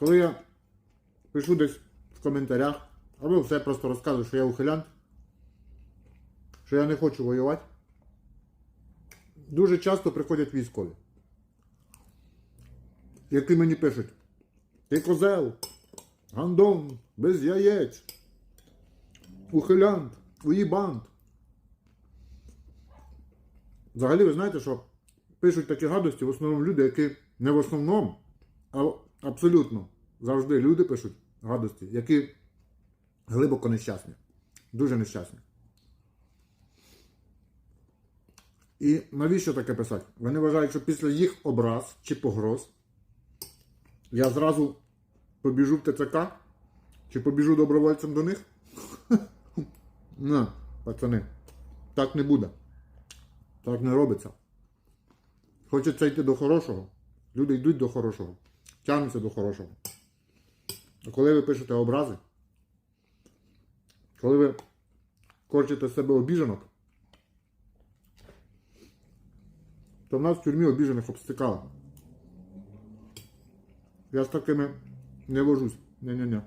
коли я пишу десь в коментарях, або все просто розказую, що я ухилянт, що я не хочу воювати, дуже часто приходять військові, які мені пишуть, ти козел, гандон, без яєць, ухилянт, уїбант. Взагалі, ви знаєте, що пишуть такі гадості в основному люди, які не в основному, а абсолютно завжди люди пишуть гадості, які глибоко нещасні. Дуже нещасні. І навіщо таке писати? Вони вважають, що після їх образ чи погроз я зразу побіжу в ТЦК чи побіжу добровольцем до них. Не, пацани, так не буде. Так не робиться. Хочеться йти до хорошого. Люди йдуть до хорошого. Тягнуться до хорошого. А коли ви пишете образи, коли ви корчите з себе обіженок, то в нас в тюрмі обіжених обстикали. Я з такими не вожусь. Ні-ні-ні.